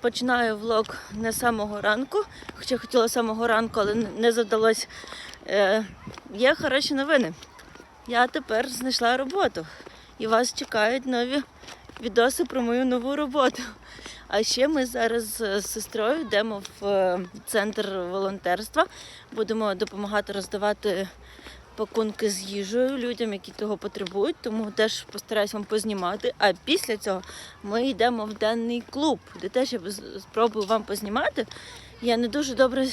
починаю влог не самого ранку, хоча хотіла з самого ранку, але не- завдалось. Е, є хороші новини. Я тепер знайшла роботу. І вас чекають нові відоси про мою нову роботу. А ще ми зараз з сестрою йдемо в е, центр волонтерства. Будемо допомагати роздавати пакунки з їжею людям, які того потребують. Тому теж постараюсь вам познімати. А після цього ми йдемо в денний клуб, де теж я спробую вам познімати. Я не дуже добре.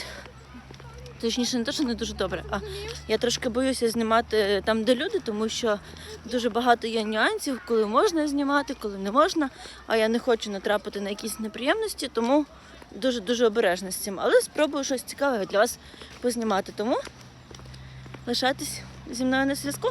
Точніше, не те, що не дуже добре, а я трошки боюся знімати там, де люди, тому що дуже багато є нюансів, коли можна знімати, коли не можна. А я не хочу натрапити на якісь неприємності, тому дуже дуже обережна з цим. Але спробую щось цікаве для вас познімати. Тому лишайтесь зі мною на зв'язку.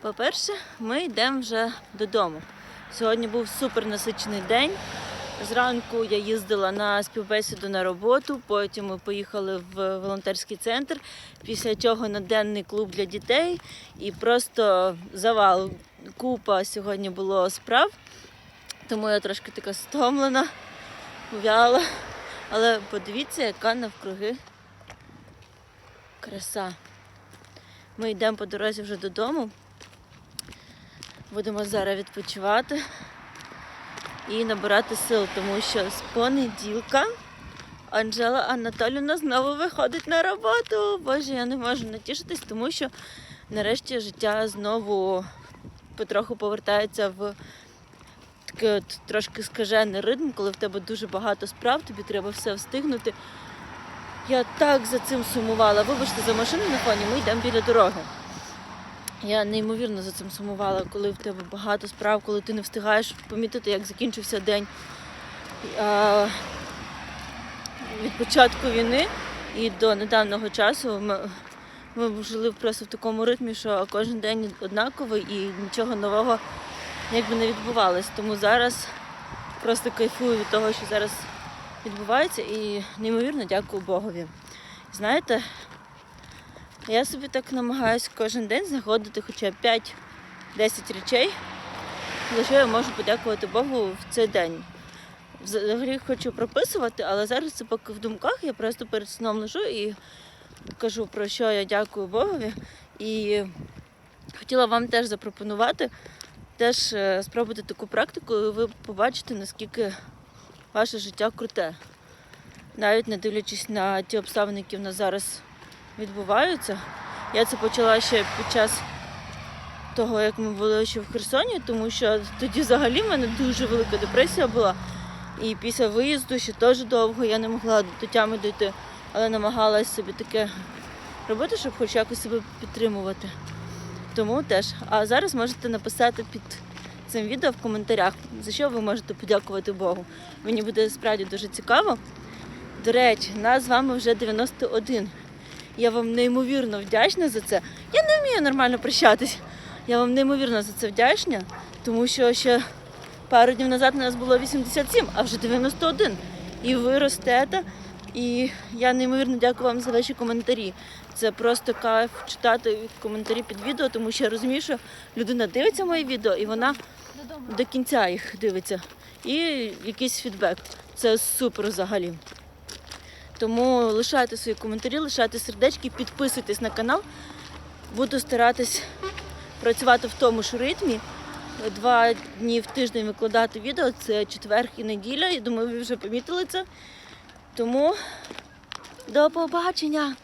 По-перше, ми йдемо вже додому. Сьогодні був супер насичений день. Зранку я їздила на співбесіду на роботу, потім ми поїхали в волонтерський центр, після чого на денний клуб для дітей. І просто завал. Купа сьогодні було справ, тому я трошки така стомлена, в'яла. Але подивіться, яка навкруги краса. Ми йдемо по дорозі вже додому. Будемо зараз відпочивати і набирати сил, тому що з понеділка Анжела Анатолівна знову виходить на роботу. Боже, я не можу натішитись, тому що нарешті життя знову потроху повертається в такий от трошки скажений ритм, коли в тебе дуже багато справ, тобі треба все встигнути. Я так за цим сумувала. Вибачте, за машину на фоні, ми йдемо біля дороги. Я неймовірно за цим сумувала, коли в тебе багато справ, коли ти не встигаєш помітити, як закінчився день а, від початку війни і до недавнього часу. Ми, ми жили просто в такому ритмі, що кожен день однаковий і нічого нового якби не відбувалось. Тому зараз просто кайфую від того, що зараз відбувається, і неймовірно дякую Богові. Знаєте, я собі так намагаюся кожен день знаходити хоча б 5-10 речей, за що я можу подякувати Богу в цей день. Взагалі хочу прописувати, але зараз це поки в думках, я просто перед сном лежу і кажу, про що я дякую Богові. І хотіла вам теж запропонувати теж е, спробувати таку практику, і ви побачите, наскільки ваше життя круте. Навіть не дивлячись на ті обставини, які в нас зараз відбуваються. Я це почала ще під час того, як ми були ще в Херсоні, тому що тоді взагалі в мене дуже велика депресія була. І після виїзду ще теж довго я не могла до тями дійти, але намагалась собі таке робити, щоб хоч якось себе підтримувати. Тому теж. А зараз можете написати під цим відео в коментарях, за що ви можете подякувати Богу. Мені буде справді дуже цікаво. До речі, нас з вами вже 91. Я вам неймовірно вдячна за це. Я не вмію нормально прощатись. Я вам неймовірно за це вдячна, тому що ще пару днів назад у нас було 87, а вже 91. І ви ростете. І я неймовірно дякую вам за ваші коментарі. Це просто кайф читати коментарі під відео, тому що я розумію, що людина дивиться моє відео і вона до кінця їх дивиться. І якийсь фідбек. Це супер взагалі. Тому лишайте свої коментарі, лишайте сердечки, підписуйтесь на канал. Буду старатись працювати в тому ж ритмі. Два дні в тиждень викладати відео. Це четвер і неділя. Я думаю, ви вже помітили це. Тому до побачення!